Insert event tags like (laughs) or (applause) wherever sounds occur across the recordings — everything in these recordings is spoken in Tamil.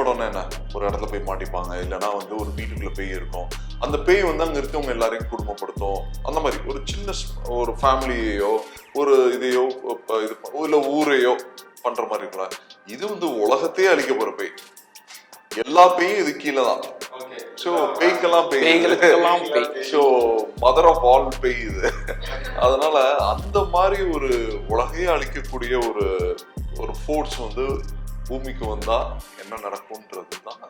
படம்னா என்ன? ஒரு இடத்துல போய் மாட்டிப்பாங்க. இல்லைன்னா வந்து ஒரு வீட்டுக்குள்ள பேய் இருக்கும். அந்த பேய் வந்து அங்க இருக்கவங்க எல்லாரையும் குடும்பப்படுத்தும். அந்த மாதிரி ஒரு சின்ன ஒரு ஃபேமிலியையோ ஒரு இதையோ இது இல்ல ஊரையோ பண்ற மாதிரி இருக்கலாம் இது வந்து உலகத்தையே அழிக்க போற பேய். எல்லா பேயும் இது கீழே தான். ஸோ பேய்க்கெல்லாம் பேய். ஸோ மதர் ஆஃப் ஆல் பேய் இது. அதனால அந்த மாதிரி ஒரு உலகையே அழிக்கக்கூடிய ஒரு ஒரு ஃபோர்ஸ் வந்து பூமிக்கு வந்தா என்ன நடக்கும்ன்றது தான்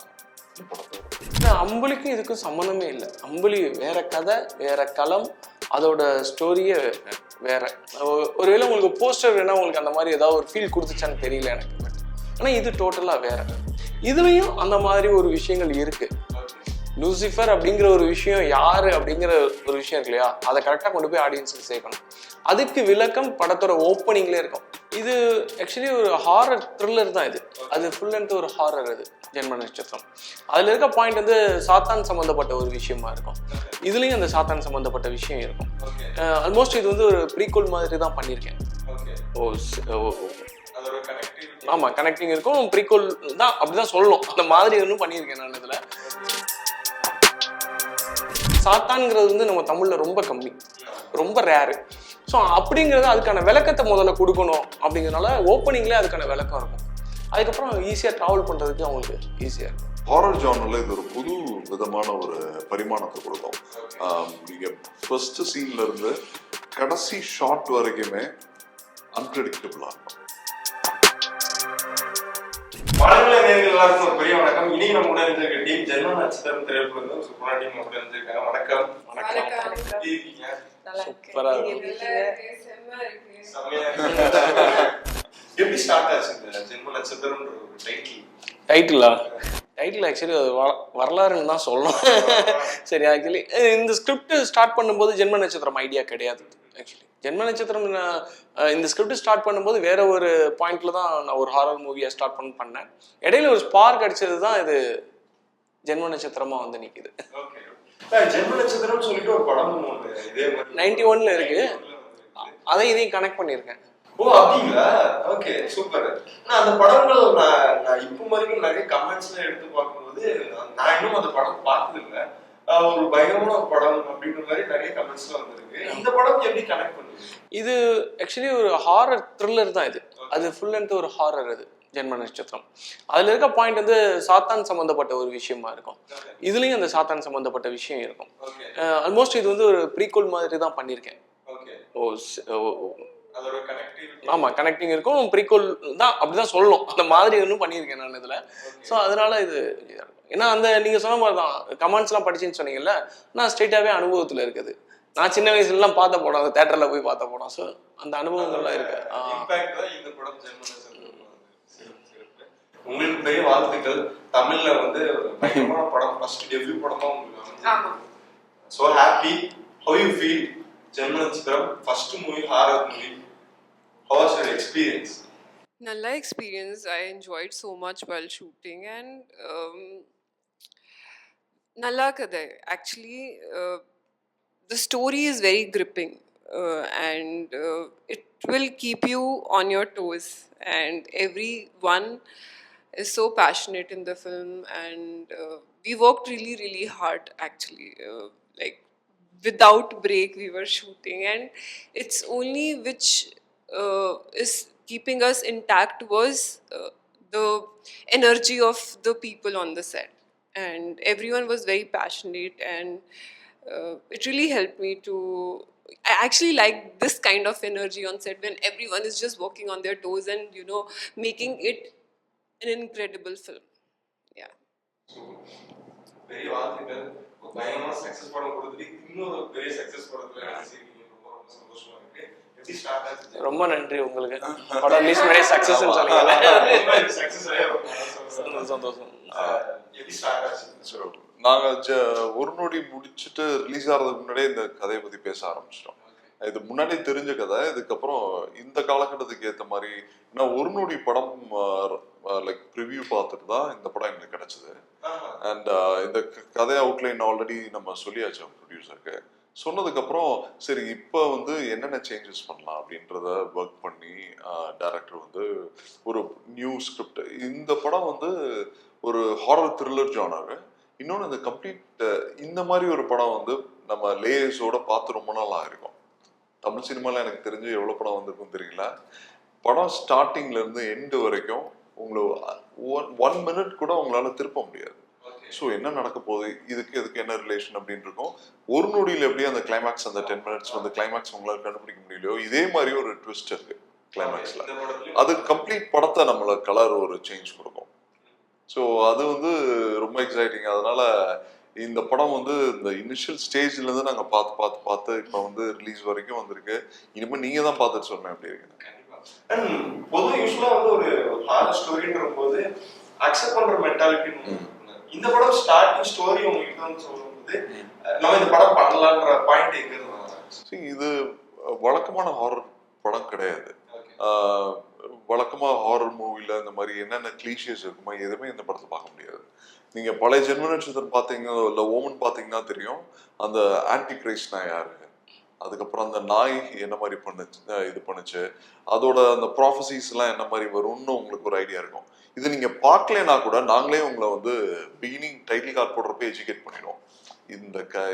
இந்த அம்புலிக்கும் இதுக்கும் சம்மந்தமே இல்லை. அம்புலி வேற கதை வேற களம் அதோட ஸ்டோரியே வேற. ஒருவேளை உங்களுக்கு போஸ்டர் வேணா உங்களுக்கு அந்த மாதிரி ஏதாவது ஒரு ஃபீல் கொடுத்துச்சான்னு தெரியல எனக்கு. ஆனால் இது டோட்டலாக வேற. இதுலேயும் அந்த மாதிரி ஒரு விஷயங்கள் இருக்குது லூசிஃபர் அப்படிங்கிற ஒரு விஷயம் யாரு அப்படிங்கிற ஒரு விஷயம் இருக்கு இல்லையா? அதை கரெக்டாக கொண்டு போய் ஆடியன்ஸுக்கு சேர்க்கணும். அதுக்கு விளக்கம் படத்தோட ஓப்பனிங்லேயே இருக்கும். இது ஆக்சுவலி ஒரு ஹாரர் த்ரில்லர் தான் இது. அது ஃபுல் அண்ட் ஒரு ஹாரர் இது ஜென்ம நட்சத்திரம். அதில் இருக்க பாயிண்ட் வந்து சாத்தான் சம்மந்தப்பட்ட ஒரு விஷயமா இருக்கும். இதுலேயும் அந்த சாத்தான் சம்மந்தப்பட்ட விஷயம் இருக்கும். ஆல்மோஸ்ட் இது வந்து ஒரு ப்ரீகோல் மாதிரி தான் பண்ணியிருக்கேன். ஓ ஸ்- ஓ ஓ. ஆமா கனெக்டிங் இருக்கும் ப்ரீகோல் தான் அப்படிதான் சொல்லணும். அந்த மாதிரி ஒன்றும் பண்ணியிருக்கேன் நான். சாத்தான்ங்கிறது வந்து நம்ம தமிழ்ல ரொம்ப கம்மி. ரொம்ப ரேரு ஸோ அப்படிங்கிறது அதுக்கான விளக்கத்தை முதல்ல கொடுக்கணும் அப்படிங்கிறனால ஓப்பனிங்லேயே அதுக்கான விளக்கம் இருக்கும். அதுக்கப்புறம் ஈஸியாக ட்ராவல் பண்ணுறதுக்கு அவங்களுக்கு ஈஸியாக இருக்கும். ஹாரர் ஜானர்ல இது ஒரு புது விதமான ஒரு பரிமாணத்தை கொடுக்கும். நீங்கள் ஃபர்ஸ்ட் சீன்ல இருந்து கடைசி ஷாட் வரைக்குமே அன்பிரடிக்டபிளாக இருக்கும். வணக்கங்களே நேயர்கள் எல்லாருக்கும் ஒரு பெரிய வணக்கம். இன்னைக்கு நம்ம கூட இருந்திருக்க டீம் ஜென்ம நட்சத்திரம் திரைப்படம் வந்து டீம் கூட இருந்திருக்காங்க வணக்கம். வணக்கம். எப்படி இருக்கீங்க. சூப்பரா. எப்படி ஸ்டார்ட் ஆச்சு இந்த ஜென்ம நட்சத்திரம்ன்ற ஒரு டைட்டில் டைட்டிலா டைட்டில் ஆக்சுவலி அது வ- வரலாறுன்னு தான் சொல்லணும். சரி ஆக்சுவலி இந்த ஸ்கிரிப்ட் ஸ்டார்ட் பண்ணும்போது ஜென்ம நட்சத்திரம் ஐடியா கிடையாது ஆக்சுவலி ஜென்ம நட்சத்திரம் நான், இந்த ஸ்கிரிப்ட் ஸ்டார்ட் பண்ணும்போது வேற ஒரு பாயிண்ட்ல தான் நான் ஒரு ஹாரர் மூவியை ஸ்டார்ட் பண்ண பண்ணேன். இடையில ஒரு ஸ்பார்க் அடிச்சது தான் இது ஜென்ம நட்சத்திரமா வந்து நிக்குது. ஜென்ம நட்சத்திரம்னு சொல்லிட்டு ஒரு படம் ஒன்று இதே மாதிரி 91 ல இருக்கு. 91 ல வந்திருக்கு. அதை இதையும் கனெக்ட் பண்ணியிருக்கேன். ஓ அப்படிங்களா? ஓகே சூப்பர் நான் அந்த படங்கள் நான் நான் இப்போ வரைக்கும் நிறைய கமெண்ட்ஸ்ல எடுத்து பார்க்கும்போது நான் இன்னும் அந்த படம் பார்த்தது இல்ல ஆஹ் ஒரு ஒரு படம் அப்படின்ற மாதிரி நிறைய கமெண்ட்ஸ்ல வந்திருக்கு. இந்த படம் எப்படி கனெக்ட் பண்ணுது? இது ஆக்சுவலி ஒரு ஹாரர் த்ரில்லர் தான் இது. அது ஃபுல் அண்ட் ஒரு ஹாரர் அது ஜென்ம நட்சத்திரம். அதில் இருக்க பாயிண்ட் வந்து சாத்தான் சம்மந்தப்பட்ட ஒரு விஷயமா இருக்கும். இதுலேயும் அந்த சாத்தான் சம்மந்தப்பட்ட விஷயம் இருக்கும். ஆல்மோஸ்ட் இது வந்து ஒரு ப்ரீகோல் மாதிரி தான் பண்ணியிருக்கேன். ஓ ஸ்- ஓ ஓ. அதோட கனெக்டிவிட்டி ஆமா கனெக்டிங் இருக்கும். ப்ரீகோல் தான் அப்படிதான் சொல்லணும். அந்த மாதிரி ஒன்றும் பண்ணியிருக்கேன் நான் இதுல. ஸோ அதனால இது. ஏன்னா அந்த நீங்க சொன்ன மாதிரி தான் கமெண்ட்ஸ்லாம் படிச்சுன்னு சொன்னீங்கல்ல நான் ஸ்ட்ரெயிட்டாகவே அனுபவத்துல இருக்குது. நான் சின்ன வயசுலலாம் பார்த்த படம் அந்த தேட்டர்ல போய் பார்த்த படம். ஸோ அந்த அனுபவங்கள்லாம் இருக்கு. உங்களுக்கு பெரிய வாழ்த்துக்கள். தமிழ்ல வந்து ஒரு பயங்கரமான படம் ஃபர்ஸ்ட் டெபியூ படம் தான் உங்களுக்கு. So happy how you feel ஜென்ம நட்சத்திரம் first movie horror movie how was your experience Nalla experience. I enjoyed so much while shooting, and um, Nalla Kadai. Actually, uh, the story is very gripping, uh, and uh, it will keep you on your toes. And everyone is so passionate in the film, and uh, we worked really, really hard. Actually, uh, like without break we were shooting. And it's only which uh, is keeping us intact was uh, the energy of the people on the set. And everyone was very passionate and uh, it really helped me to I actually like this kind of energy on set when everyone is just walking on their toes and you know making it an incredible film. Yeah. Very well ஒரு பயங்கரமான சக்சஸ் படம் கொடுத்துட்டு இன்னும் பெரிய சக்சஸ் படத்துல நடிச்சிருக்கீங்க ரொம்ப ரொம்ப சந்தோஷமா இருக்கு. எப்படி ஸ்டார்ட் ஆச்சு? ரொம்ப நன்றி உங்களுக்கு. படம் ரிலீஸ் நிறைய சக்சஸ் சக்சஸ் சந்தோஷம், நாங்க ஜ- ஒரு நொடி முடிச்சுட்டு ரிலீஸ் ஆகிறதுக்கு முன்னாடியே இந்த கதையை பத்தி பேச ஆரம்பிச்சிட்டோம். இது முன்னாடி தெரிஞ்ச கதை இதுக்கப்புறம் இந்த காலகட்டத்துக்கு ஏத்த மாதிரி ஏன்னா ஒரு நொடி படம் லைக் ப்ரிவ்யூ பார்த்துட்டு தான் இந்த படம் எங்களுக்கு கிடைச்சது. அண்ட் இந்த க- கதை அவுட்லைன் ஆல்ரெடி நம்ம சொல்லியாச்சு ப்ரொடியூசருக்கு சொன்னதுக்கப்புறம் சரி இப்போ வந்து என்னென்ன சேஞ்சஸ் பண்ணலாம் அப்படின்றத ஒர்க் பண்ணி டேரக்டர் வந்து ஒரு நியூ ஸ்கிரிப்ட் இந்த படம் வந்து ஒரு ஹாரர் த்ரில்லர் ஜானர் இன்னொன்று இந்த கம்ப்ளீட் இந்த மாதிரி ஒரு படம் வந்து நம்ம லேயர்ஸோட பார்த்து ரொம்ப நாள் ஆயிருக்கும். தமிழ் சினிமாவில் எனக்கு தெரிஞ்சு எவ்வளோ படம் வந்திருக்கும் தெரியல. படம் ஸ்டார்டிங்ல இருந்து எண்டு வரைக்கும் உங்களை ஒன் ஒன் மினிட் கூட உங்களால திருப்ப முடியாது. ஸோ என்ன நடக்க போகுது? இதுக்கு இதுக்கு என்ன ரிலேஷன் அப்படின்னு இருக்கும். ஒரு நொடியில் எப்படி அந்த கிளைமேக்ஸ் அந்த டென் மினிட்ஸ் வந்து கிளைமேக்ஸ் உங்களால கண்டுபிடிக்க முடியலையோ இதே மாதிரி ஒரு ட்விஸ்ட் இருக்கு கிளைமேக்ஸ்ல அது கம்ப்ளீட் படத்தை நம்மள கலர் ஒரு சேஞ்ச் கொடுக்கும். ஸோ அது வந்து ரொம்ப எக்ஸைட்டிங் அதனால இந்த படம் வந்து இந்த இனிஷியல் ஸ்டேஜ்ல இருந்து நாங்க பார்த்து பார்த்து பார்த்து இப்போ வந்து ரிலீஸ் வரைக்கும் வந்திருக்கு. இனிமேல் நீங்க தான் பார்த்துட்டு சொன்னேன் எப்படி இருக்கு பொதுவாக யூஸ்வலா வந்து ஒரு ஹாரர் ஸ்டோரின்ற போது அக்செப்ட் பண்ற மென்டாலிட்டி இந்த படம் ஸ்டார்டிங் ஸ்டோரி உங்ககிட்ட வந்து சொல்லும்போது நம்ம இந்த படம் பண்ணலான்ற பாயிண்ட் எங்க இது வழக்கமான ஹாரர் படம் கிடையாது. Okay. ஆஹ் வழக்கமா ஹாரர் மூவில இந்த மாதிரி என்னென்ன கிளீஷியஸ் இருக்குமோ எதுவுமே இந்த படத்தை பார்க்க முடியாது. நீங்க பழைய ஜென்ம நட்சத்திரம் பார்த்தீங்க இல்ல ஓமன் பார்த்தீங்கன்னா தெரியும் அந்த ஆன்டி கிரைஸ்ட்னா யாரு? அதுக்கப்புறம் அந்த நாய் என்ன மாதிரி பண்ணுச்சு இது பண்ணுச்சு அதோட அந்த ப்ராஃபசிஸ் எல்லாம் என்ன மாதிரி வரும்னு உங்களுக்கு ஒரு ஐடியா இருக்கும். இது நீங்க பார்க்கலனா கூட நாங்களே உங்களை வந்து பிகினிங் டைட்டில் கார்டு போடுறப்ப எஜுகேட் பண்ணிடுவோம். இந்த க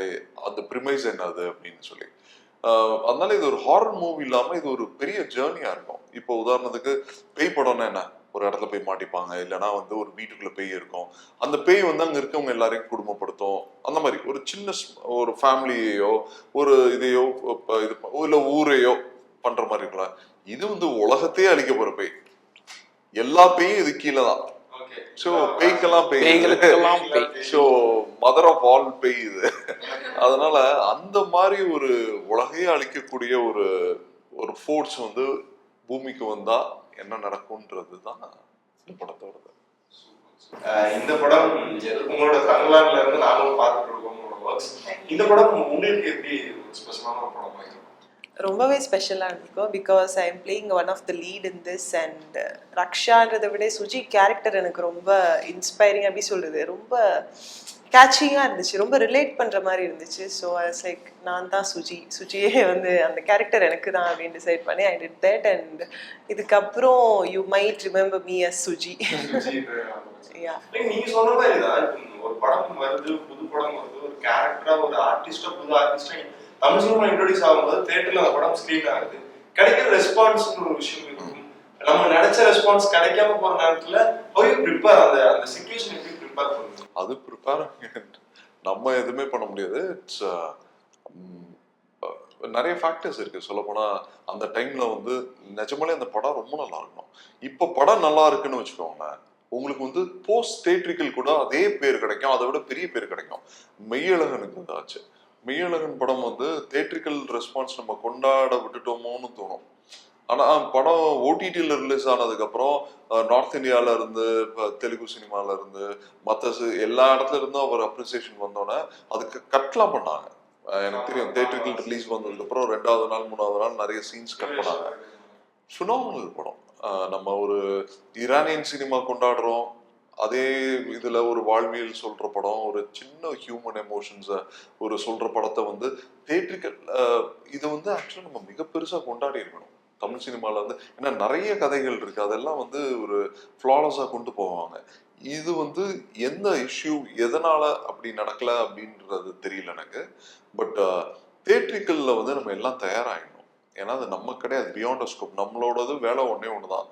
அந்த ப்ரிமைஸ் என்னது அப்படின்னு சொல்லி. அதனால இது ஒரு ஹாரர் மூவி இல்லாம இது ஒரு பெரிய ஜேர்னியா இருக்கும். இப்போ உதாரணத்துக்கு பேய் படம்னா என்ன? ஒரு இடத்துல போய் மாட்டிப்பாங்க. இல்லைன்னா வந்து ஒரு வீட்டுக்குள்ள பேய் இருக்கும். அந்த பேய் வந்து அங்க இருக்கவங்க எல்லாரையும் குடும்பப்படுத்தும். அந்த மாதிரி ஒரு சின்ன ஒரு ஃபேமிலியையோ ஒரு இதையோ இது இல்ல ஊரையோ பண்ற மாதிரி இருக்கலாம். இது வந்து உலகத்தையே அழிக்க போற பேய். எல்லா பேயும் இது கீழே தான். ஸோ பேய்க்கெல்லாம் பேய். ஸோ மதர் ஆஃப் ஆல் பேய் இது. அதனால அந்த மாதிரி ஒரு உலகையே அழிக்கக்கூடிய ஒரு ஒரு ஃபோர்ஸ் வந்து பூமிக்கு வந்தா என்ன நடக்கும்ன்றது தான் இந்த படத்தோடது. இந்த படம் உங்களோட தமிழ்நாட்டுல இருந்து நாங்களும் பார்த்துட்டு இருக்கோம் இந்த படம் உங்களுக்கு எப்படி ஸ்பெஷலான ஒரு படமா ரொம்பவே ஸ்பெஷலாக இருந்திருக்கும் because I am playing one of the lead in this and ரக்ஷான்றதை விட சுஜி கேரக்டர் எனக்கு ரொம்ப இன்ஸ்பைரிங் அப்படி சொல்றது? ரொம்ப கேட்சிங்காக இருந்துச்சு. ரொம்ப ரிலேட் பண்ணுற மாதிரி இருந்துச்சு. ஸோ as லைக் நான் தான் சுஜி. சுஜியே வந்து அந்த கேரக்டர் எனக்கு தான் அப்படின்னு டிசைட் பண்ணி ஐ டிட் தட் அண்ட் இதுக்கப்புறம் you might remember me as Suji. Yeah (laughs) நீங்க சொன்ன மாதிரி ஒரு படம் வருது புது படம் வருது ஒரு கேரக்டரா ஒரு ஆர்டிஸ்டா புது ஆர்டிஸ்டா தமிழ் சினிமா இன்ட்ரோடியூஸ் ஆகும்போது தேட்டர்ல அந்த படம் ஸ்க்ரீன் ஆகுது. கிடைக்கிற ரெஸ்பான்ஸ் ஒரு விஷயம் இருக்கும். நம்ம நினைச்ச ரெஸ்பான்ஸ் கிடைக்காம போற நேரத்துல ஹவு ப்ரிப்பேர் அந்த அந்த சுச்சுவேஷன் எப்படி ப்ரிப்பேர் பண்ணுங்க அது ப்ரிப்பேர் நம்ம எதுவுமே பண்ண முடியாது. இட்ஸ் uh, நிறைய ஃபேக்டர்ஸ் இருக்கு. சொல்லப்போனா அந்த டைம்ல வந்து நிஜமாலே அந்த படம் ரொம்ப நல்லா இருக்கணும். இப்ப படம் நல்லா இருக்குன்னு வச்சுக்கோங்களேன் உங்களுக்கு வந்து போஸ்ட் தேட்ரிக்கல் கூட அதே பேர் கிடைக்கும். அதை விட பெரிய பேர் கிடைக்கும். மெய்யழகனுக்கு வந்தாச்சு. மெய்யழகன் படம் வந்து தேட்ரிக்கல் ரெஸ்பான்ஸ் நம்ம கொண்டாட விட்டுட்டோமோன்னு தோணும். ஆனால் படம் ஓடிடியில் ரிலீஸ் ஆனதுக்கப்புறம் நார்த் இந்தியாவில் இருந்து இப்போ தெலுங்கு சினிமாவில் இருந்து மற்ற எல்லா இடத்துல இருந்தும் அவர் அப்ரிசியேஷன் வந்தோடனே அதுக்கு கட்லாம் பண்ணாங்க. எனக்கு தெரியும் தேட்டருக்கு ரிலீஸ் வந்ததுக்கப்புறம் ரெண்டாவது நாள் மூணாவது நாள் நிறைய சீன்ஸ் கட் பண்ணாங்க. சுனாமல் படம். நம்ம ஒரு ஈரானியன் சினிமா கொண்டாடுறோம். அதே இதுல ஒரு வாழ்வியல் சொல்ற படம் ஒரு சின்ன ஹியூமன் எமோஷன்ஸை ஒரு சொல்ற படத்தை வந்து தேட்ரிக்கல் இது வந்து ஆக்சுவலாக நம்ம மிக பெருசா கொண்டாடி இருக்கணும். தமிழ் சினிமால வந்து ஏன்னா நிறைய கதைகள் இருக்கு. அதெல்லாம் வந்து ஒரு ஃப்ளாலஸாக கொண்டு போவாங்க. இது வந்து எந்த இஷ்யூ எதனால அப்படி நடக்கல அப்படின்றது தெரியல எனக்கு. பட் தேட்ரிக்கல்ல வந்து நம்ம எல்லாம் தயாராகிடணும் ஏன்னா அது நம்ம கிடையாது. பியாண்ட் ஸ்கோப் நம்மளோடது வேலை ஒன்றே ஒன்று தான்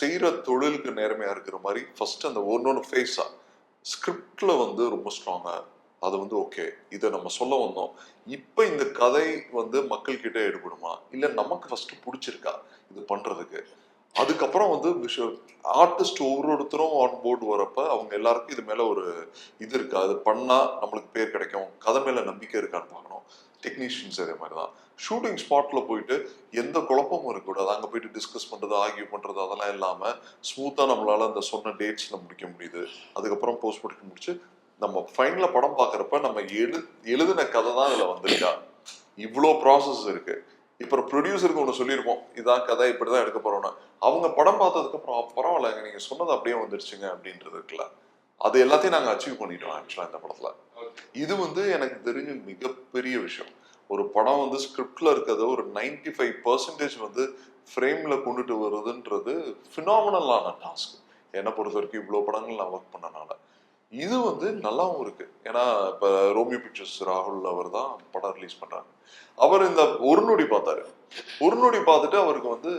செய்யற தொழிலுக்கு நேர்மையா இருக்கிற மாதிரி ஃபர்ஸ்ட் அந்த ஒன்னொன்று ஃபேஸா ஸ்கிரிப்ட்ல வந்து ரொம்ப ஸ்ட்ராங்காக அது வந்து ஓகே இதை நம்ம சொல்ல வந்தோம். இப்போ இந்த கதை வந்து மக்கள்கிட்ட ஈடுபடுமா எடுபடுமா நமக்கு ஃபர்ஸ்ட் பிடிச்சிருக்கா இது பண்றதுக்கு? அதுக்கப்புறம் வந்து விஷ ஆர்டிஸ்ட் ஒவ்வொருத்தரும் ஆன் போர்டு வரப்ப அவங்க எல்லாருக்கும் இது மேல ஒரு இது இருக்கு? அது பண்ணா நம்மளுக்கு பேர் கிடைக்கும். கதை மேல நம்பிக்கை இருக்கான்னு பார்க்கணும். டெக்னீஷியன்ஸ் அதே மாதிரி தான் ஷூட்டிங் ஸ்பாட்ல போயிட்டு எந்த குழப்பமும் இருக்கக்கூடாது. அங்கே போயிட்டு டிஸ்கஸ் பண்ணுறது ஆகியோ பண்றது அதெல்லாம் இல்லாமல் ஸ்மூத்தாக நம்மளால் அந்த சொன்ன டேட்ஸில் முடிக்க முடியுது. அதுக்கப்புறம் போஸ்ட் ப்ரொடக்ஷன் முடிச்சு நம்ம ஃபைனலில் படம் பார்க்குறப்ப நம்ம எழு எழுதின கதை தான் இதில் வந்திருக்கா. இவ்வளோ ப்ராசஸ் இருக்குது இப்போ ப்ரொடியூசருக்கு ஒன்று சொல்லியிருப்போம். இதான் கதை இப்படி தான் எடுக்க போகிறோன்னு அவங்க படம் பார்த்ததுக்கு பரவாயில்ல நீங்கள் சொன்னது அப்படியே வந்துருச்சுங்க அப்படின்றது இருக்குல்ல. அது எல்லாத்தையும் நாங்க அச்சீவ் பண்ணிட்டோம் ஆக்சுவலா இந்த படத்துல. இது வந்து எனக்கு தெரிஞ்ச மிகப்பெரிய விஷயம். ஒரு படம் வந்து ஸ்கிரிப்ட்ல இருக்கிறத ஒரு 95% ஃபைவ் பர்சன்டேஜ் வந்து ஃப்ரேம்ல கொண்டுட்டு வருதுன்றது ஃபினாமினலான டாஸ்க் என்னை பொறுத்த வரைக்கும் இவ்வளோ படங்கள் நான் ஒர்க் பண்ணனால. இது வந்து நல்லாவும் இருக்கு. ஏன்னா இப்போ ரோமியோ பிக்சர்ஸ் ராகுல் அவர் தான் படம் ரிலீஸ் பண்றாங்க. அவர் இந்த ஒரு நொடி பார்த்தாரு. ஒரு நொடி பார்த்துட்டு அவருக்கு வந்து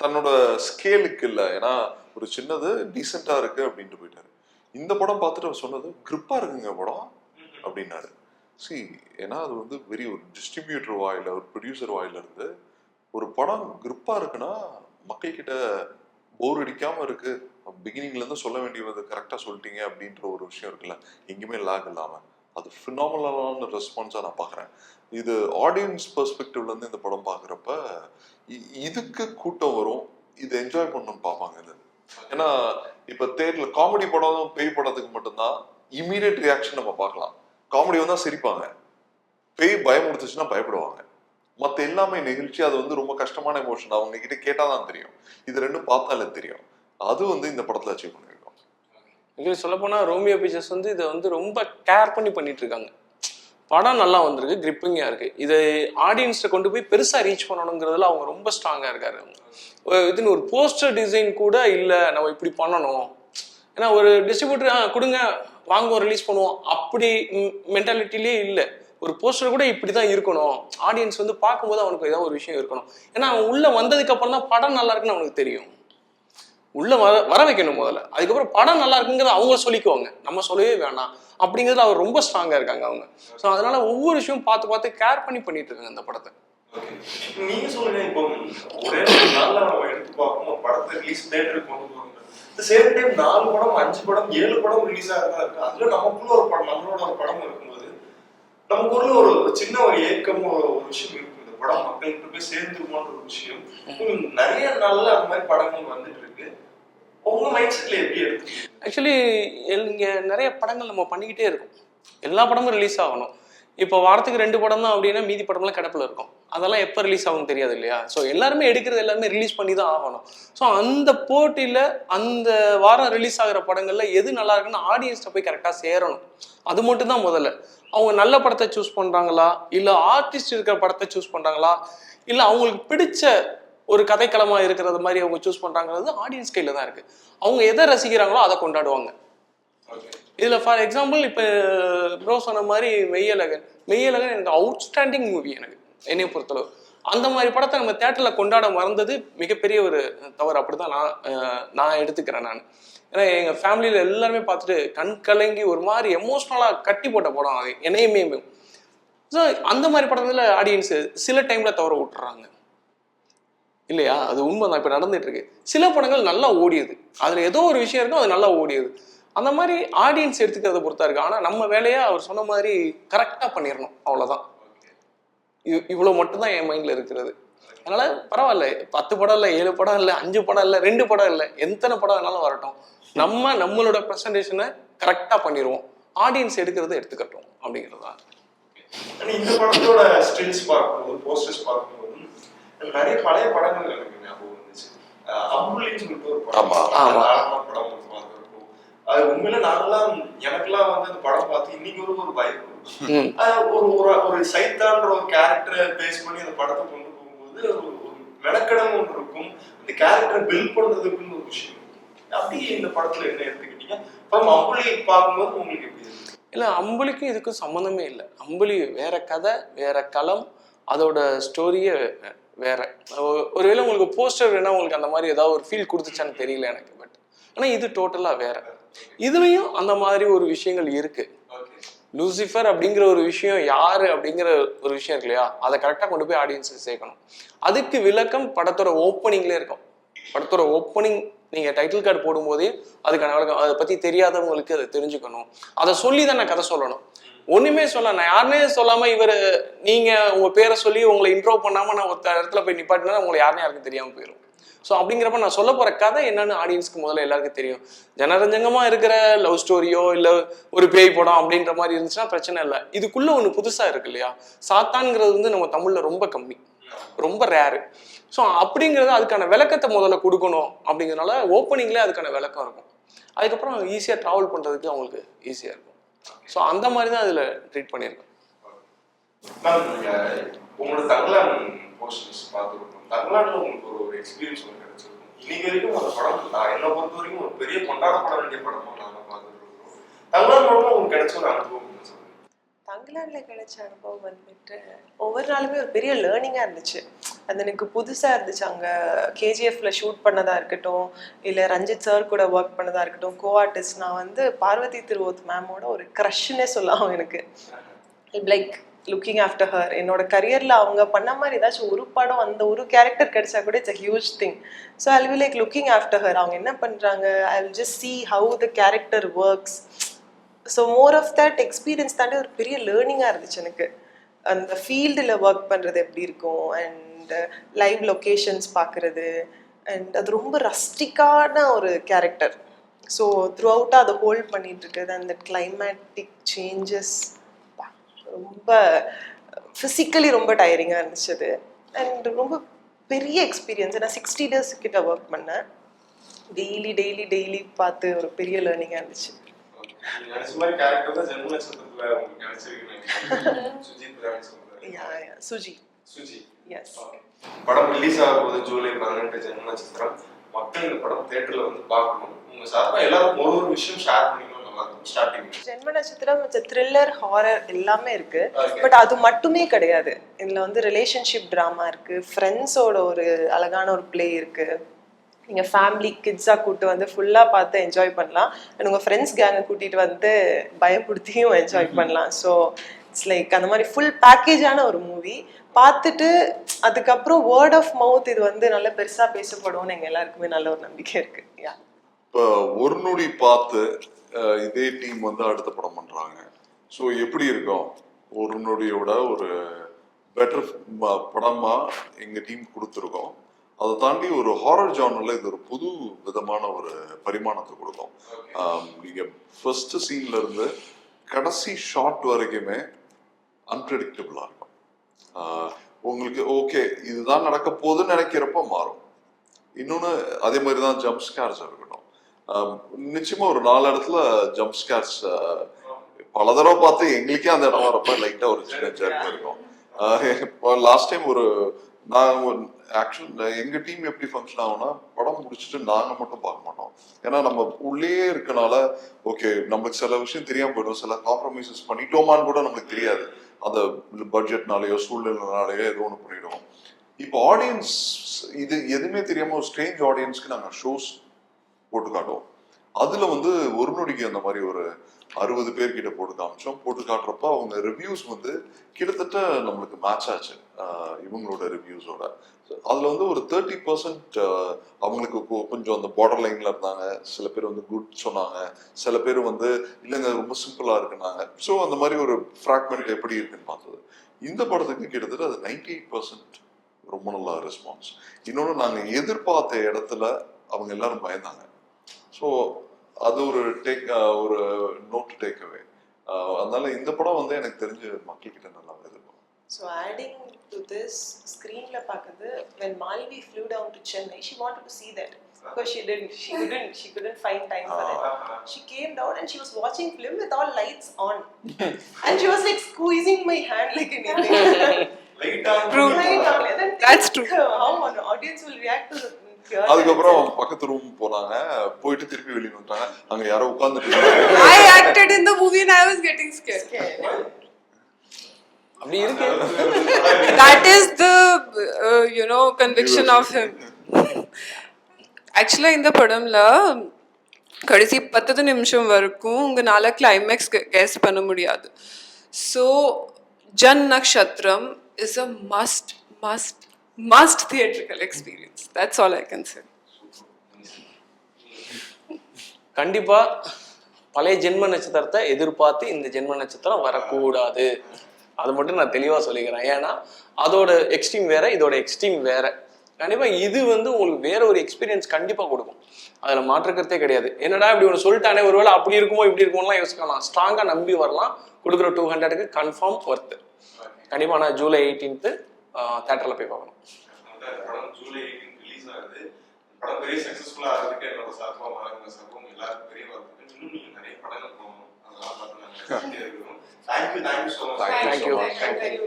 தன்னோட ஸ்கேலுக்கு இல்லை. ஏன்னா ஒரு சின்னது டீசெண்டா இருக்கு அப்படின்ட்டு போயிட்டாரு. இந்த படம் பார்த்துட்டு அவர் சொன்னது கிரிப்பா இருக்குங்க படம் அப்படின்னாரு. சி ஏன்னா அது வந்து வெரி ஒரு டிஸ்ட்ரிபியூட்டர் வாயில ஒரு ப்ரொடியூசர் வாயில இருந்து ஒரு படம் கிரிப்பா இருக்குன்னா மக்கள் கிட்ட போர் அடிக்காம இருக்கு. பிகினிங்ல இருந்து சொல்ல வேண்டியது கரெக்டா சொல்லிட்டீங்க அப்படின்ற ஒரு விஷயம் இருக்குல்ல எங்கேயுமே லாக் இல்லாம. அது ஃபினாமலான ரெஸ்பான்ஸா நான் பாக்குறேன் இது ஆடியன்ஸ் பெர்ஸ்பெக்டிவ்ல இருந்து இந்த படம் பாக்குறப்ப இ- இதுக்கு கூட்டம் வரும் இதை என்ஜாய் பண்ணணும்னு பார்ப்பாங்க இது ஏன்னா இப்ப தேர்ல காமெடி படம் பேய் படத்துக்கு மட்டும்தான் இமீடியட் ரியாக்ஷன் நம்ம பார்க்கலாம். காமெடி வந்தா சிரிப்பாங்க. பேய் பயமுடுத்துச்சுன்னா பயப்படுவாங்க. மத்த எல்லாமே நிகழ்ச்சி அது வந்து ரொம்ப கஷ்டமான எமோஷன் அவங்க கிட்ட கேட்டாதான் தெரியும். இது ரெண்டும் பார்த்தாலே தெரியும். அது வந்து இந்த படத்துல அச்சீவ் பண்ணிருக்கோம் சொல்ல போனா ரோமியோ பிக்சர்ஸ் வந்து இதை வந்து ரொம்ப கேர் பண்ணி பண்ணிட்டு இருக்காங்க. படம் நல்லா வந்திருக்கு கிரிப்பிங்காக இருக்குது இதை ஆடியன்ஸ்ட்டை கொண்டு போய் பெருசாக ரீச் பண்ணணுங்கிறதுல அவங்க ரொம்ப ஸ்ட்ராங்காக இருக்காரு. ஒரு- இதுன்னு ஒரு போஸ்டர் டிசைன் கூட இல்லை நம்ம இப்படி பண்ணணும். ஏன்னா ஒரு டிஸ்ட்ரிபியூட்டர் கொடுங்க வாங்குவோம் ரிலீஸ் பண்ணுவோம். அப்படி மென்டாலிட்டிலே இல்லை. ஒரு போஸ்டர் கூட இப்படி தான் இருக்கணும். ஆடியன்ஸ் வந்து பார்க்கும்போது அவனுக்கு ஏதாவது ஒரு விஷயம் இருக்கணும். ஏன்னா அவன் உள்ளே வந்ததுக்கப்புறம் தான் படம் நல்லா இருக்குன்னு அவனுக்கு தெரியும். உள்ள வர வர வைக்கணும் முதல்ல. அதுக்கப்புறம் படம் நல்லா இருக்குங்கிறத அவங்க சொல்லிக்குவாங்க. நம்ம சொல்லவே வேணாம். அப்படிங்கிறதுல அவர் ரொம்ப ஸ்ட்ராங்கா இருக்காங்க அவங்க. ஸோ அதனால ஒவ்வொரு விஷயம் பார்த்து பார்த்து கேர் பண்ணி பண்ணிட்டு இருக்காங்க அந்த படத்தை. Okay. நீங்க சொல்லுங்க இப்போ ஒரே ஒரு நாள்ல நம்ம எடுத்து பார்ப்போம் படத்தை ரிலீஸ் தேட்டருக்கு கொண்டு போறோம். சேம் டைம் நாலு படம் அஞ்சு படம் ஏழு படம் ரிலீஸ் ஆகிறதா இருக்கு? அதுல நமக்குள்ள ஒரு படம் நம்மளோட ஒரு படம் இருக்கும்போது நமக்குள்ள ஒரு ஒரு சின்ன ஒரு ஏக்கம் ஒரு விஷயம் இருக்கு. படம் மக்கள்கிட்ட போய் சேர்ந்துருமோன்ற ஒரு விஷயம். நிறைய நல்ல அந்த மாதிரி படங்கள் வந்துட்டு இருக்கு. உங்க மைண்ட் செட்ல எப்படி எடுத்து ஆக்சுவலி இங்க நிறைய படங்கள் நம்ம பண்ணிக்கிட்டே இருக்கோம். எல்லா படமும் ரிலீஸ் ஆகணும். இப்போ வாரத்துக்கு ரெண்டு படம் தான் அப்படின்னா மீதி படம்லாம் கிடப்பில் இருக்கும். அதெல்லாம் எப்போ ரிலீஸ் ஆகும் தெரியாது இல்லையா? ஸோ எல்லாருமே எடுக்கிறது எல்லாமே ரிலீஸ் பண்ணி தான் ஆகணும். ஸோ அந்த போட்டியில் அந்த வாரம் ரிலீஸ் ஆகிற படங்களில் எது நல்லா இருக்குன்னு ஆடியன்ஸ்ட்ட போய் கரெக்டாக சேரணும். அது மட்டும் தான் முதல்ல. அவங்க நல்ல படத்தை சூஸ் பண்ணுறாங்களா இல்லை ஆர்டிஸ்ட் இருக்கிற படத்தை சூஸ் பண்ணுறாங்களா இல்லை அவங்களுக்கு பிடிச்ச ஒரு கதைக்களமாக இருக்கிறது மாதிரி அவங்க சூஸ் பண்ணுறாங்கிறது ஆடியன்ஸ் கையில் தான் இருக்குது அவங்க எதை ரசிக்கிறாங்களோ அதை கொண்டாடுவாங்க. இதில் ஃபார் எக்ஸாம்பிள் இப்போ ப்ரோ சொன்ன மாதிரி மெய்யழகன். மெய்யழகன் எனக்கு அவுட்ஸ்டாண்டிங் மூவி எனக்கு என்னை பொறுத்தளவு. அந்த மாதிரி படத்தை நம்ம தேட்டரில் கொண்டாட மறந்தது மிகப்பெரிய ஒரு தவறு. அப்படிதான் நான் நான் எடுத்துக்கிறேன் நான். ஏன்னா எங்கள் ஃபேமிலியில் எல்லாருமே பார்த்துட்டு கண் கலங்கி ஒரு மாதிரி எமோஷ்னலாக கட்டி போட்ட படம் அது. என்னையுமே ஸோ அந்த மாதிரி படத்தில் ஆடியன்ஸ் சில டைமில் தவற விட்டுறாங்க. இல்லையா? அது உண்மை தான் இப்போ நடந்துட்டு இருக்கு. சில படங்கள் நல்லா ஓடியது. அதில் ஏதோ ஒரு விஷயம் இருக்கும் அது நல்லா ஓடியது. அந்த மாதிரி ஆடியன்ஸ் எடுத்துக்கிறத பொறுத்தா இருக்கு. ஆனா நம்ம வேலையை அவர் சொன்ன மாதிரி கரெக்டா பண்ணிடணும் அவ்வளவுதான். இ- இவ்வளவு மட்டும்தான் என் மைண்ட்ல இருக்கிறது. அதனால பரவாயில்ல. பத்து படம் இல்லை ஏழு படம் இல்லை அஞ்சு படம் இல்லை ரெண்டு படம் இல்லை எத்தனை படம் வேணாலும் வரட்டும். நம்ம நம்மளோட ப்ரெசன்டேஷனை கரெக்டா பண்ணிடுவோம் ஆடியன்ஸ் எடுக்கிறத எடுத்துக்கட்டும் அப்படிங்கிறது தான். இந்த படத்தோட ஸ்டில்ஸ் பார்க்கும்போது போஸ்டர்ஸ் பார்க்கும்போது நிறைய பழைய படங்கள் எனக்கு ஞாபகம் வந்துச்சு. அம்புலின்னு சொல்லிட்டு ஒரு படம் ஆமா. ஆமா. நார்மலா படம் அது உண்மையில நாங்களாம் எனக்கெல்லாம் வந்து அந்த படம் பார்த்து இன்னைக்கு ஒரு ஒரு பயம் ஒரு ஒரு ஒரு சைத்தான்ற ஒரு கேரக்டரை பேஸ் பண்ணி அந்த படத்தை கொண்டு போகும்போது ஒரு மெனக்கடம் ஒன்று இருக்கும். அந்த கேரக்டரை பில்ட் பண்றதுக்குன்னு ஒரு விஷயம் அப்படி இந்த படத்துல என்ன எடுத்துக்கிட்டீங்க? அப்புறம் அம்புலி பார்க்கும்போது உங்களுக்கு எப்படி? இல்லை அம்புலிக்கும் இதுக்கும் சம்மந்தமே இல்லை. அம்புலி வேற கதை வேற களம் அதோட ஸ்டோரியே வேற. ஒருவேளை உங்களுக்கு போஸ்டர் வேணா உங்களுக்கு அந்த மாதிரி ஏதாவது ஒரு ஃபீல் கொடுத்துச்சான்னு தெரியல எனக்கு பட் ஆனால் இது டோட்டலாக வேற. இதுலயும் அந்த மாதிரி ஒரு விஷயங்கள் இருக்கு. லூசிஃபர் அப்படிங்கிற ஒரு விஷயம் யாரு அப்படிங்கிற ஒரு விஷயம் இருக்கு இல்லையா? அதை கரெக்டாக கொண்டு போய் ஆடியன்ஸுக்கு சேர்க்கணும். அதுக்கு விளக்கம் படத்தோட ஓப்பனிங்லேயே இருக்கும். படத்தோட ஓப்பனிங் நீங்கள் டைட்டில் கார்டு போடும்போதே அதுக்கான விளக்கம் அதை பற்றி தெரியாதவங்களுக்கு அதை தெரிஞ்சுக்கணும். அதை சொல்லி தான் நான் கதை சொல்லணும். ஒண்ணுமே சொல்ல நான் யாருனே சொல்லாம இவர் நீங்க உங்க பேரை சொல்லி உங்களை இன்ட்ரோ பண்ணாம நான் ஒரு இடத்துல போய் நிப்பாட்டினா உங்களை யாருன்னு யாருக்கும் தெரியாம போயிடும் ஸோ அப்படிங்கிறப்ப நான் சொல்ல போகிற கதை என்னன்னு ஆடியன்ஸ்க்கு முதல்ல எல்லாருக்கும் தெரியும். ஜனரஞ்சகமாக இருக்கிற லவ் ஸ்டோரியோ இல்லை ஒரு பேய் படம் அப்படின்ற மாதிரி இருந்துச்சுன்னா பிரச்சனை இல்லை. இதுக்குள்ளே ஒன்று புதுசாக இருக்கு இல்லையா? சாத்தான்ங்கிறது வந்து நம்ம தமிழில் ரொம்ப கம்மி. ரொம்ப ரேரு ஸோ அப்படிங்கிறது அதுக்கான விளக்கத்தை முதல்ல கொடுக்கணும் அப்படிங்கிறதுனால ஓப்பனிங்லேயே அதுக்கான விளக்கம் இருக்கும். அதுக்கப்புறம் ஈஸியாக ட்ராவல் பண்ணுறதுக்கு அவங்களுக்கு ஈஸியாக இருக்கும். ஸோ அந்த மாதிரி தான் அதில் ட்ரீட் பண்ணியிருக்கேன் உங்களோட தங்கலான் போஸ்டர்ஸ் பார்த்துருக்கோம். தங்கலான்ல உங்களுக்கு ஒரு ஒரு எக்ஸ்பீரியன்ஸ் ஒன்று கிடைச்சிருக்கும் இன்னைக்கு வரைக்கும் அந்த படம் நான் என்ன பொறுத்த வரைக்கும் ஒரு பெரிய கொண்டாடப்பட வேண்டிய படமா நாங்க பார்த்துட்டு இருக்கோம் மூலமா உங்களுக்கு கிடைச்ச ஒரு அனுபவம் தங்கலான்ல கிடைச்ச அனுபவம் வந்துட்டு ஒவ்வொரு நாளுமே ஒரு பெரிய லேர்னிங்காக இருந்துச்சு. அது எனக்கு புதுசாக இருந்துச்சு. அங்கே கேஜிஎஃப்ல ஷூட் பண்ணதா இருக்கட்டும் இல்லை ரஞ்சித் சார் கூட ஒர்க் பண்ணதா இருக்கட்டும் கோ ஆர்டிஸ்ட் நான் வந்து பார்வதி திருவோத் மேமோட ஒரு க்ரஷ்னே சொல்லலாம் எனக்கு. லைக் லுக்கிங் ஆஃப்டர் ஹர் என்னோட கரியரில் அவங்க பண்ண மாதிரி ஏதாச்சும் ஒரு படம் அந்த ஒரு கேரக்டர் கிடைச்சா கூட it's a huge thing so I will like looking after her அவங்க என்ன பண்ணுறாங்க I will just see how the character works so more of that experience தாண்டி ஒரு பெரிய லேர்னிங்காக இருந்துச்சு எனக்கு. அந்த ஃபீல்டில் ஒர்க் பண்ணுறது எப்படி இருக்கும்? அண்ட் லைவ் லொக்கேஷன்ஸ் பார்க்குறது அண்ட் அது ரொம்ப ரஸ்டிக்கான ஒரு கேரக்டர் ஸோ த்ரூ அவுட்டாக அதை ஹோல்ட் பண்ணிட்டு இருக்குது அந்த கிளைமேட்டிக் சேஞ்சஸ் ரொம்ப ஃபிசிக்கலி ரொம்ப டயரிங்காக இருந்துச்சு அண்ட் ரொம்ப பெரிய எக்ஸ்பீரியன்ஸ் நான் சிக்ஸ்டி டேஸ் கிட்ட ஒர்க் பண்ணேன். டெய்லி டெய்லி டெய்லி பார்த்து ஒரு பெரிய லேர்னிங்காக இருந்துச்சு. (laughs) சுஜி படம் ரிலீஸ் ஆக போகுது ஜூலை பதினெட்டு ஜென்ம நட்சத்திரம். மக்கள் இந்த படம் தியேட்டர்ல வந்து பார்க்கணும். உங்க சார்பா எல்லாரும் ஒரு ஒரு விஷயம் ஷேர் ஸ்டார்டிங் ஜென்ம நட்சத்திரம் த்ரில்லர் ஹாரர் எல்லாமே இருக்கு. பட் அது மட்டுமே கிடையாது. இதுல வந்து ரிலேஷன்ஷிப் ட்ராமா இருக்கு. ஃப்ரெண்ட்ஸோட ஒரு அழகான ஒரு ப்ளே இருக்கு. நீங்க ஃபேமிலி கிட்ஸா கூட்டு வந்து ஃபுல்லா பார்த்து என்ஜாய் பண்ணலாம். அண்ட் உங்க ஃப்ரெண்ட்ஸ் கேங்கை கூட்டிட்டு வந்து பயப்படுத்தியும் என்ஜாய் பண்ணலாம். ஸோ இட்ஸ் லைக் அந்த மாதிரி ஃபுல் பேக்கேஜான ஒரு மூவி பார்த்துட்டு அதுக்கப்புறம் வேர்ட் ஆஃப் மவுத் இது வந்து நல்ல பெருசா பேசப்படும்னு எங்க எல்லாருக்குமே நல்ல ஒரு நம்பிக்கை இருக்கு. யா இப்போ ஒரு நொடி பார்த்து இதே டீம் வந்து அடுத்த படம் பண்றாங்க. ஸோ எப்படி இருக்கும்? ஒரு நொடியோட ஒரு பெட்டர் படமா எங்க டீம் கொடுத்துருக்கோம். அதை தாண்டி ஒரு ஹாரர் ஜானர்ல இது ஒரு புது விதமான ஒரு பரிமாணத்தை கொடுக்கும். ஆம், நீங்க ஃபர்ஸ்ட் சீன்ல இருந்து கடைசி ஷாட் வரைக்குமே அன்பிரடிக்டபிளா இருக்கும். உங்களுக்கு ஓகே இதுதான் நடக்க போகுதுன்னு நினைக்கிறப்ப மாறும். இன்னொன்று அதே மாதிரி தான் ஜம்ப் ஸ்கேர்ஸ் இருக்கட்டும். நிச்சயமா ஒரு நாலு இடத்துல ஜம்ப் ஸ்கேர்ஸ் பல தடவை பார்த்து எங்களுக்கே அந்த இடம் வரப்ப லைட்டா ஒரு சின்ன ஜர்க் இருக்கும். லாஸ்ட் டைம் ஒரு நான் ஆக்சுவல் எங்க டீம் எப்படி ஃபங்க்ஷன் ஆகும்னா படம் முடிச்சுட்டு நாங்க மட்டும் பார்க்க மாட்டோம். ஏன்னா நம்ம உள்ளே இருக்கனால ஓகே நம்மளுக்கு சில விஷயம் தெரியாம போயிடும். சில காம்ப்ரமைசஸ் பண்ணிட்டோமான்னு கூட நம்மளுக்கு தெரியாது. அந்த பட்ஜெட்னாலேயோ சூழ்நிலைனாலேயோ ஏதோ ஒன்று பண்ணிடுவோம். இப்போ ஆடியன்ஸ் இது எதுவுமே தெரியாம ஒரு ஸ்ட்ரேஞ்ச் ஆடியன்ஸ்க்கு நாங்கள் ஷோஸ் போட்டு காட்டுவோம். அதுல வந்து ஒரு நொடிக்கு அந்த மாதிரி ஒரு அறுபது பேர் கிட்ட போட்டு காமிச்சோம். போட்டு காட்டுறப்ப அவங்க ரிவ்யூஸ் வந்து கிட்டத்தட்ட நம்மளுக்கு மேட்ச் ஆச்சு. இவங்களோட ரிவ்யூஸோட அதுல வந்து ஒரு தேர்ட்டி பர்சன்ட் அவங்களுக்கு கொஞ்சம் அந்த பார்டர் லைன்ல இருந்தாங்க. சில பேர் வந்து குட் சொன்னாங்க. சில பேர் வந்து இல்லைங்க ரொம்ப சிம்பிளா இருக்குனாங்க ஸோ அந்த மாதிரி ஒரு ஃப்ராக்மெண்ட் எப்படி இருக்குன்னு பார்த்தது. இந்த படத்துக்கு கிட்டத்தட்ட அது நைன்டி எயிட் பர்சன்ட் ரொம்ப நல்லா ரெஸ்பான்ஸ் இன்னொன்று நாங்கள் எதிர்பார்த்த இடத்துல அவங்க எல்லாரும் பயந்தாங்க. ஸோ அது ஒரு டேக் ஒரு நோட் டேக் அவே அதனால இந்த படம் வந்து எனக்கு தெரிஞ்சு மக்கள்கிட்ட நல்லா எதிர்பார்க்கும் So adding to this, screenல பார்க்குது when Malvi flew down to Chennai, she wanted to see that because she didn't, she couldn't, she couldn't find time for it. She came down and she was watching film with all lights on, and she was like squeezing my hand like anything. Light on, and then That's true. uh, How an audience will react to the அதுக்கப்புறம். பக்கத்து ரூம் போனாங்க போயிட்டு திருப்பி வெளியே வந்துட்டாங்க அங்க யாரோ I acted in the movie and I was getting scared. Okay. அப்படி இருக்கு That is the, uh, you know, conviction of him. ஆக்சுவலாக இந்த படம்ல கடைசி பத்து நிமிஷம் வரைக்கும் உங்களால் கிளைமேக்ஸ் கெஸ் பண்ண முடியாது so Jan Nakshatram is a must must must theatrical experience That's all I can say. கண்டிப்பா பழைய ஜென்ம நட்சத்திரத்தை எதிர்பார்த்து இந்த ஜென்ம நட்சத்திரம் வரக்கூடாது. அது மட்டும் நான் தெளிவா சொல்லிக்கிறேன். ஏன்னா அதோட எக்ஸ்ட்ரீம் வேற இதோட எக்ஸ்ட்ரீம் வேற. கண்டிப்பா இது வந்து உங்களுக்கு வேற ஒரு எக்ஸ்பீரியன்ஸ் கண்டிப்பா கொடுக்கும். அதுல மாற்றுக்கிறதே கிடையாது. என்னடா இப்படி ஒன்று சொல்லிட்டானே ஒருவேளை அப்படி இருக்குமோ இப்படி இருக்குமோலாம் யோசிக்கலாம். ஸ்ட்ராங்கா நம்பி வரலாம். கொடுக்குற டூ ஹண்ட்ரடுக்கு கன்ஃபார்ம் ஒர்த்து கண்டிப்பா நான் ஜூலை எயிட்டீன்த்து தேட்டரில் போய் பார்க்கணும். அந்த படம் ஜூலை 18 ரிலீஸ் ஆகுது. படம் பெரிய சக்சஸ்ஃபுல்லா ஆகிறதுக்கு என்னோட சார்பா மாணவங்க சார்பும் எல்லாருக்கும் பெரிய இன்னும் நீங்க நிறைய படங்கள் போகணும். அதெல்லாம் பார்த்து நாங்கள் thank you thank you so much Thank